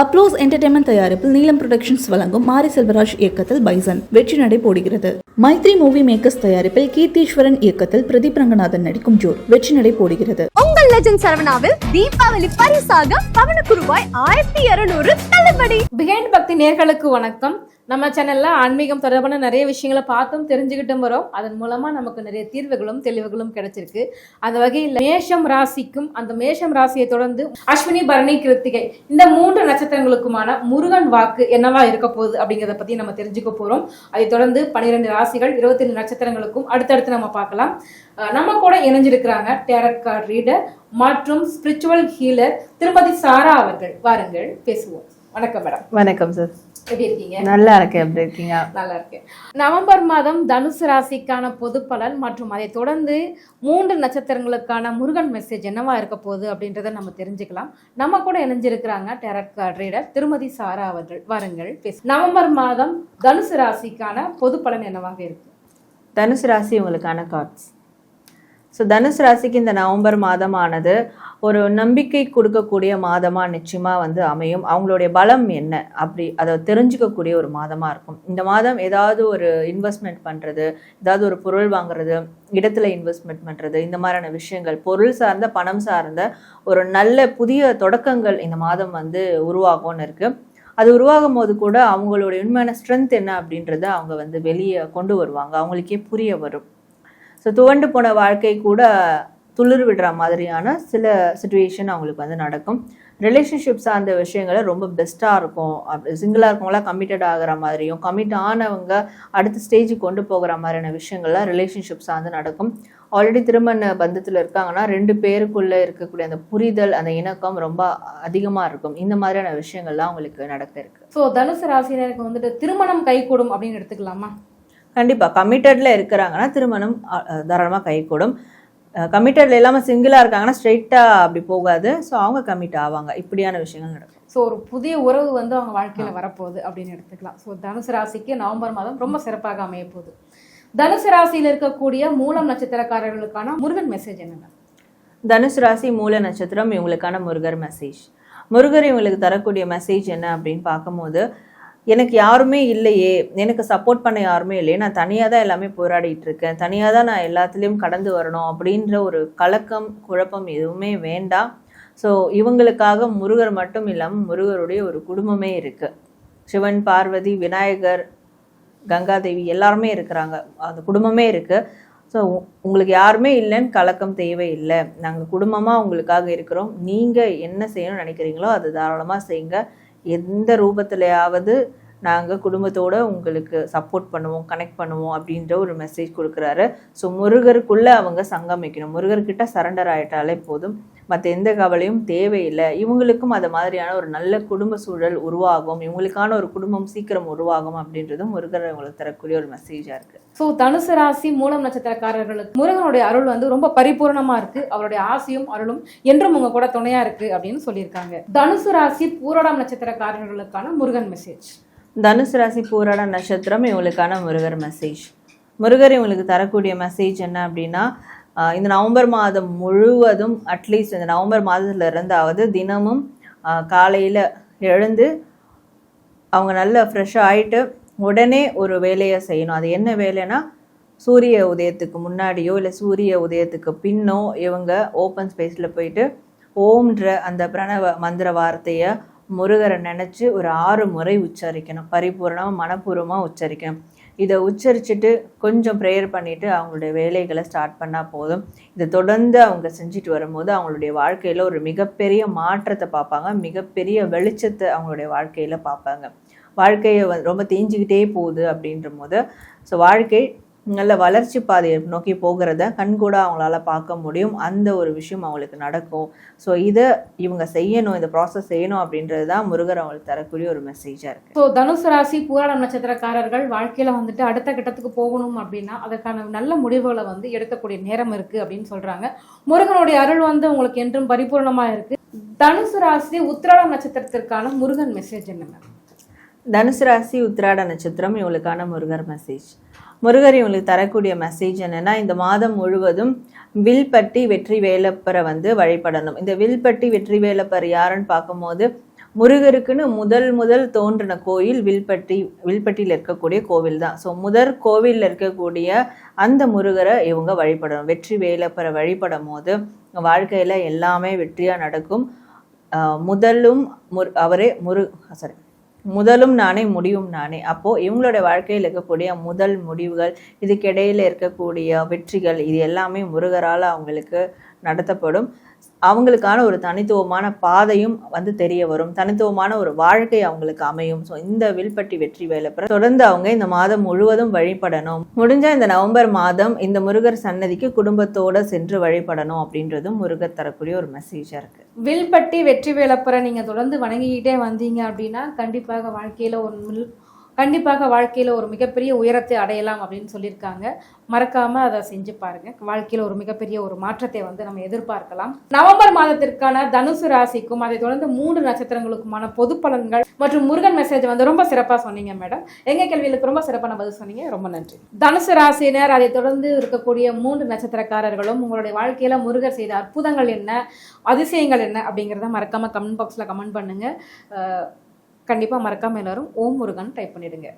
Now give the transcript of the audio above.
அப்ரோஸ் entertainment தயாரிப்பில் நீலம் productions வழங்கும் மாரி செல்வராஜ் இயக்கத்தில் பைசன். வெற்றி நடை போடுகிறது. மைத்ரி மூவி மேக்கர்ஸ் தயாரிப்பில் கீர்த்தீஸ்வரன் இயக்கத்தில் பிரதீப் ரங்கநாதன் நடிக்கும் ஜோர். வெற்றி நடை போடுகிறது. உங்கள் லெஜண்ட் சரவணாவில் தீபாவளி பரிசாக பவனுக்கு ரூபாய் ஆயிரத்தி இருநூறு தள்ளுபடி. பிகைண்ட் பக்தி நேர்களுக்கு வணக்கம். நம்ம சேனல்ல ஆன்மீகம் தொடர்பான நிறைய விஷயங்களை பார்த்தும் தெரிஞ்சுக்கிட்டும் வரோம். அதன் மூலமா நமக்கு நிறைய தீர்வுகளும் தெளிவுகளும் கிடைச்சிருக்கு. அந்த வகையில் மேஷம் ராசிக்கும் அந்த மேஷம் ராசியை தொடர்ந்து அஸ்வினி பரணி கிருத்திகை இந்த மூன்று நட்சத்திரங்களுக்குமான முருகன் வாக்கு என்னவா இருக்க போகுது அப்படிங்கிறத பத்தி நம்ம தெரிஞ்சுக்க போறோம். அதை தொடர்ந்து பனிரெண்டு ராசிகள் இருபத்தி நட்சத்திரங்களுக்கும் அடுத்தடுத்து நம்ம பார்க்கலாம். நம்ம கூட இணைஞ்சிருக்கிறாங்க டேரட் கார்டு ரீடர் மற்றும் ஸ்பிரிச்சுவல் ஹீலர் திருமதி சாரா அவர்கள். வாருங்கள் பேசுவோம். வணக்கம் மேடம். வணக்கம் சார் எப்படி இருக்கீங்க? நல்லா இருக்கேன். எப்படி இருக்கீங்க? நல்லா இருக்கேன். நவம்பர் மாதம் தனுசு ராசிக்கான பொது பலன் மற்றும் அதை தொடர்ந்து மூன்று நட்சத்திரங்களுக்கான முருகன் மெசேஜ் என்னவா இருக்க போகுது அப்படின்றத நம்ம தெரிஞ்சுக்கலாம். நம்ம கூட இணைஞ்சிருக்கிறாங்க டேரட் கார்ட் ரீடர் திருமதி சாரா அவர்கள். வாருங்கள் பேசு நவம்பர் மாதம் தனுசு ராசிக்கான பொது பலன் என்னவாக இருக்கு? தனுசு ராசி உங்களுக்கான கார்ட்ஸ் ஸோ தனுசு ராசிக்கு இந்த நவம்பர் மாதமானது ஒரு நம்பிக்கை கொடுக்கக்கூடிய மாதமாக நிச்சயமாக வந்து அமையும். அவங்களுடைய பலம் என்ன? அப்படி அதை தெரிஞ்சுக்கக்கூடிய ஒரு மாதமாக இருக்கும். இந்த மாதம் ஏதாவது ஒரு இன்வெஸ்ட்மெண்ட் பண்ணுறது ஏதாவது ஒரு பொருள் வாங்குறது இடத்துல இன்வெஸ்ட்மெண்ட் பண்ணுறது இந்த மாதிரியான விஷயங்கள் பொருள் சார்ந்த பணம் சார்ந்த ஒரு நல்ல புதிய தொடக்கங்கள் இந்த மாதம் வந்து உருவாகும்னு இருக்குது அது உருவாகும் போது கூட அவங்களுடைய உண்மையான ஸ்ட்ரென்த் என்ன அப்படின்றத அவங்க வந்து வெளியே கொண்டு வருவாங்க. அவங்களுக்கே புரிய வரும். ஸோ துவண்டு போன வாழ்க்கை கூட துளிர் விடுற மாதிரியான சில சுச்சுவேஷன் அவங்களுக்கு வந்து நடக்கும். ரிலேஷன்ஷிப் சார்ந்த விஷயங்களை ரொம்ப பெஸ்ட்டாக இருக்கும். அப்படி சிங்கிளாக இருக்கவங்களாம் கமிட்டட் ஆகிற மாதிரியும் கமிட் ஆனவங்க அடுத்த ஸ்டேஜுக்கு கொண்டு போகிற மாதிரியான விஷயங்கள்லாம் ரிலேஷன்ஷிப் சார்ந்து நடக்கும். ஆல்ரெடி திருமண பந்தத்தில் இருக்காங்கன்னா ரெண்டு பேருக்குள்ளே இருக்கக்கூடிய அந்த புரிதல் அந்த இணக்கம் ரொம்ப அதிகமாக இருக்கும். இந்த மாதிரியான விஷயங்கள்லாம் அவங்களுக்கு நடக்க இருக்கு. ஸோ தனுசு ராசினருக்கு வந்துட்டு திருமணம் கைகூடும் அப்படின்னு எடுத்துக்கலாமா? கண்டிப்பாக கமிட்டடில் இருக்கிறாங்கன்னா திருமணம் தாராளமாக கைகூடும். கமிட்டடில் இல்லாமல் சிங்கிளாக இருக்காங்கன்னா ஸ்ட்ரெயிட்டாக அப்படி போகாது. ஸோ அவங்க கமிட் ஆவாங்க. இப்படியான விஷயங்கள் நடக்கும். ஸோ ஒரு புதிய உறவு வந்து அவங்க வாழ்க்கையில வரப்போகுது அப்படின்னு எடுத்துக்கலாம். ஸோ தனுசு ராசிக்கு நவம்பர் மாதம் ரொம்ப சிறப்பாக அமைய போகுது தனுசு ராசியில் இருக்கக்கூடிய மூலம் நட்சத்திரக்காரர்களுக்கான முருகன் மெசேஜ் என்னங்க? தனுசு ராசி மூல நட்சத்திரம் இவங்களுக்கான முருகர் மெசேஜ் முருகர் இவங்களுக்கு தரக்கூடிய மெசேஜ் என்ன அப்படின்னு பார்க்கும்போது எனக்கு யாருமே இல்லையே எனக்கு சப்போர்ட் பண்ண யாருமே இல்லையே நான் தனியாக தான் எல்லாமே போராடிட்டு இருக்கேன். தனியாக தான் நான் எல்லாத்துலேயும் கடந்து வரணும் அப்படின்ற ஒரு கலக்கம் குழப்பம் எதுவுமே வேண்டாம். ஸோ இவங்களுக்காக முருகர் மட்டும் இல்லாமல் முருகருடைய ஒரு குடும்பமே இருக்குது சிவன் பார்வதி விநாயகர் கங்காதேவி எல்லாருமே இருக்கிறாங்க. அந்த குடும்பமே இருக்குது ஸோ உங்களுக்கு யாருமே இல்லைன்னு கலக்கம் தேவையில்லை நாங்கள் குடும்பமாக உங்களுக்காக இருக்கிறோம். நீங்கள் என்ன செய்யணும்னு நினைக்கிறீங்களோ அது தாராளமாக செய்யுங்க. எந்த ரூபத்திலையாவது நாங்கள் குடும்பத்தோட உங்களுக்கு சப்போர்ட் பண்ணுவோம் கனெக்ட் பண்ணுவோம் அப்படின்ற ஒரு மெசேஜ் கொடுக்குறாரு. ஸோ முருகருக்குள்ளே அவங்க சங்கமிக்கணும். முருகர்கிட்ட சரண்டர் ஆயிட்டாலே போதும். மற்ற எந்த கவலையும் தேவையில்லை. இவங்களுக்கும் அது மாதிரியான ஒரு நல்ல குடும்ப சூழல் உருவாகும். இவங்களுக்கான ஒரு குடும்பம் சீக்கிரம் உருவாகும் அப்படின்றதும் முருகர் இவங்களுக்கு தரக்கூடிய ஒரு மெசேஜாக இருக்குது ஸோ தனுசு ராசி மூலம் நட்சத்திரக்காரர்களுக்கு முருகனுடைய அருள் வந்து ரொம்ப பரிபூர்ணமா இருக்கு. அவருடைய ஆசையும் அருளும் என்றும் உங்க கூட துணையா இருக்கு அப்படின்னு சொல்லியிருக்காங்க. தனுசு ராசி பூரடம் நட்சத்திரக்காரர்களுக்கான முருகன் மெசேஜ் தனுசு ராசி பூராட நட்சத்திரம் இவங்களுக்கான முருகர் மெசேஜ் முருகர் இவங்களுக்கு தரக்கூடிய மெசேஜ் என்ன அப்படின்னா இந்த நவம்பர் மாதம் முழுவதும் அட்லீஸ்ட் இந்த நவம்பர் மாதத்துல இருந்தாவது தினமும் காலையில் எழுந்து அவங்க நல்லா ஃப்ரெஷ்ஷாக ஆகிட்டு உடனே ஒரு வேலையை செய்யணும். அது என்ன வேலைன்னா சூரிய உதயத்துக்கு முன்னாடியோ இல்லை சூரிய உதயத்துக்கு பின்னோ இவங்க ஓப்பன் ஸ்பேஸில் போயிட்டு ஓம்ன்ற அந்த பிரணவ மந்திர வார்த்தையை முருகரை நினச்சி ஒரு ஆறு முறை உச்சரிக்கணும். பரிபூர்ணமாக மனப்பூர்வமாக உச்சரிக்கணும். இதை உச்சரிச்சுட்டு கொஞ்சம் ப்ரேயர் பண்ணிவிட்டு அவங்களுடைய வேலைகளை ஸ்டார்ட் பண்ணால் போதும். இதை தொடர்ந்து அவங்க செஞ்சுட்டு வரும்போது அவங்களுடைய வாழ்க்கையில் ஒரு மிகப்பெரிய மாற்றத்தை பார்ப்பாங்க. மிகப்பெரிய வெளிச்சத்தை அவங்களுடைய வாழ்க்கையில் பார்ப்பாங்க. வாழ்க்கையை ரொம்ப தேஞ்சிக்கிட்டே போகுது அப்படின்ற போது ஸோ வாழ்க்கை நல்ல வளர்ச்சி பாதையை நோக்கி போகிறத கண்கூட அவங்களால பார்க்க முடியும். அந்த ஒரு விஷயம் அவங்களுக்கு நடக்கும். ஸோ இதை இவங்க செய்யணும் இந்த ப்ராசஸ் செய்யணும் அப்படின்றது தான் முருகர் அவங்களுக்கு தரக்கூடிய ஒரு மெசேஜாக இருக்குது ஸோ தனுசு ராசி பூராடம் நட்சத்திரக்காரர்கள் வாழ்க்கையில வந்துட்டு அடுத்த கட்டத்துக்கு போகணும் அப்படின்னா அதற்கான நல்ல முடிவுகளை வந்து எடுக்கக்கூடிய நேரம் இருக்கு அப்படின்னு சொல்றாங்க. முருகனுடைய அருள் வந்து உங்களுக்கு என்றும் பரிபூர்ணமா இருக்கு. தனுசு ராசி உத்திராடம் நட்சத்திரத்திற்கான முருகன் மெசேஜ் என்ன தனுசு ராசி உத்திராட நட்சத்திரம் இவங்களுக்கான முருகர் மெசேஜ் முருகர் இவங்களுக்கு தரக்கூடிய மெசேஜ் என்னென்னா இந்த மாதம் முழுவதும் வில்பட்டி வெற்றி வேலப்பரை வந்து வழிபடணும். இந்த வில்பட்டி வெற்றி வேலப்பர் யாருன்னு பார்க்கும்போது முருகருக்குன்னு முதல் முதல் தோன்றின கோயில் வில்பட்டி வில்பட்டியில் இருக்கக்கூடிய கோவில் தான். ஸோ முதற் கோவிலில் இருக்கக்கூடிய அந்த முருகரை இவங்க வழிபடணும். வெற்றி வேலப்பரை வழிபடும் போது வாழ்க்கையில் எல்லாமே வெற்றியாக நடக்கும். முதலும் முரு அவரே முரு சாரி முதலும் நானே முடிவும் நானே. அப்போது இவங்களோட வாழ்க்கையில் இருக்கக்கூடிய முதல் முடிவுகள் இதுக்கிடையில் இருக்கக்கூடிய வெற்றிகள் இது எல்லாமே முருகரால் அவங்களுக்கு நடத்தப்படும். அவங்களுக்கான ஒரு தனித்துவமான பாதையும் வந்து தெரிய வரும். தனித்துவமான ஒரு வாழ்க்கை அவங்களுக்கு அமையும். ஸோ இந்த வில்பட்டி வெற்றி வேலைப்பற தொடர்ந்து அவங்க இந்த மாதம் முழுவதும் வழிபடணும். முடிஞ்ச இந்த நவம்பர் மாதம் இந்த முருகர் சன்னதிக்கு குடும்பத்தோடு சென்று வழிபடணும் அப்படின்றதும் முருகர் தரக்கூடிய ஒரு மெசேஜாக இருக்குது வில்பட்டி வெற்றி வேலப்புற நீங்கள் தொடர்ந்து வணங்கிக்கிட்டே வந்தீங்க அப்படின்னா கண்டிப்பாக வாழ்க்கையில் ஒரு மில்- கண்டிப்பாக வாழ்க்கையில் ஒரு மிகப்பெரிய உயரத்தை அடையலாம் அப்படின்னு சொல்லியிருக்காங்க. மறக்காமல் அதை செஞ்சு பாருங்கள் வாழ்க்கையில் ஒரு மிகப்பெரிய ஒரு மாற்றத்தை வந்து நம்ம எதிர்பார்க்கலாம். நவம்பர் மாதத்திற்கான தனுசு ராசிக்கும் அதை தொடர்ந்து மூன்று நட்சத்திரங்களுக்குமான பொது பலன்கள் மற்றும் முருகன் மெசேஜ் வந்து ரொம்ப சிறப்பாக சொன்னீங்க மேடம் எங்கள் கேள்விகளுக்கு ரொம்ப சிறப்பான பதில் சொன்னீங்க. ரொம்ப நன்றி. தனுசு ராசினர் அதை தொடர்ந்து இருக்கக்கூடிய மூன்று நட்சத்திரக்காரர்களும் உங்களுடைய வாழ்க்கையில் முருகர் செய்த அற்புதங்கள் என்ன அதிசயங்கள் என்ன அப்படிங்கிறத மறக்காமல் கமெண்ட் பாக்ஸில் கமெண்ட் பண்ணுங்க. கண்டிப்பாக மறக்காமல் எல்லோரும் எல்லாரும் ஓம் முருகன் டைப் பண்ணிடுங்க.